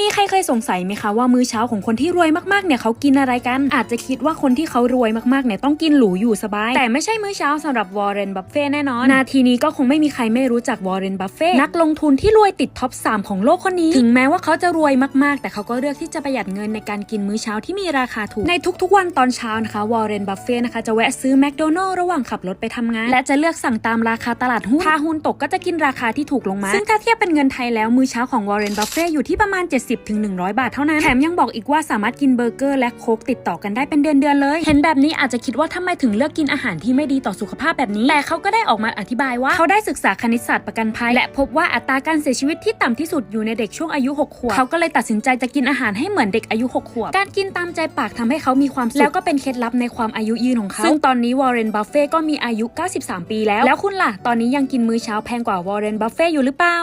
มีใครเคยสงสัยไหมคะว่ามื้อเช้าของคนที่รวยมากๆเนี่ยเขากินอะไรกัน อาจจะคิดว่าคนที่เขารวยมากๆเนี่ยต้องกินหรูอยู่สบาย แต่ไม่ใช่มื้อเช้าสำหรับวอร์เรนบัฟเฟ่แน่นอน นาทีนี้ก็คงไม่มีใครไม่รู้จักวอร์เรนบัฟเฟ่นักลงทุนที่รวยติดท็อป 3 ของโลกคนนี้ ถึงแม้ว่าเขาจะรวยมากๆ แต่เขาก็เลือกที่จะประหยัดเงินในการกินมื้อเช้าที่มีราคาถูกในทุกๆวันตอนเช้านะคะวอร์เรนบัฟเฟ่นะคะจะแวะซื้อแมคโดนัลล์ระหว่างขับรถไปทำงาน และจะเลือกสั่งตามราคาตลาดหุ้นถ้าหุ้นตกก็จะกินราคาที่ถูกลงมาซึ่งถ้าเทียบเป็นเงินไทยแล้วมื้อเช้าของวอร์เรนบัฟเฟ่อยู่ที่ประมาณ70-100 บาทเท่านั้น แถมยังบอกอีกว่าสามารถกินเบอร์เกอร์และโค้กติดต่อกันได้เป็นเดือนๆเลย เห็นแบบนี้อาจจะคิดว่าทำไมถึงเลือกกินอาหารที่ไม่ดีต่อสุขภาพแบบนี้ แต่เขาก็ได้ออกมาอธิบายว่า เขาได้ศึกษาคณิตศาสตร์ประกันภัย และพบว่าอัตราการเสียชีวิตที่ต่ำที่สุดอยู่ในเด็กช่วงอายุ 6 ขวบ เขาก็เลยตัดสินใจจะกินอาหารให้เหมือนเด็กอายุ 6 ขวบ การกินตามใจปากทำให้เขามีความสุข แล้วก็เป็นเคล็ดลับในความอายุยืนของเขา ซึ่งตอนนี้วอร์เรน บัฟเฟ่ก็มีอายุ 93 ปีแล้ว แล้วคุณล่ะ ตอนนี้ยังกินมื้อเช้าแพงกว่าวอร์เรน บัฟเฟ่อยู่หรือเปล่า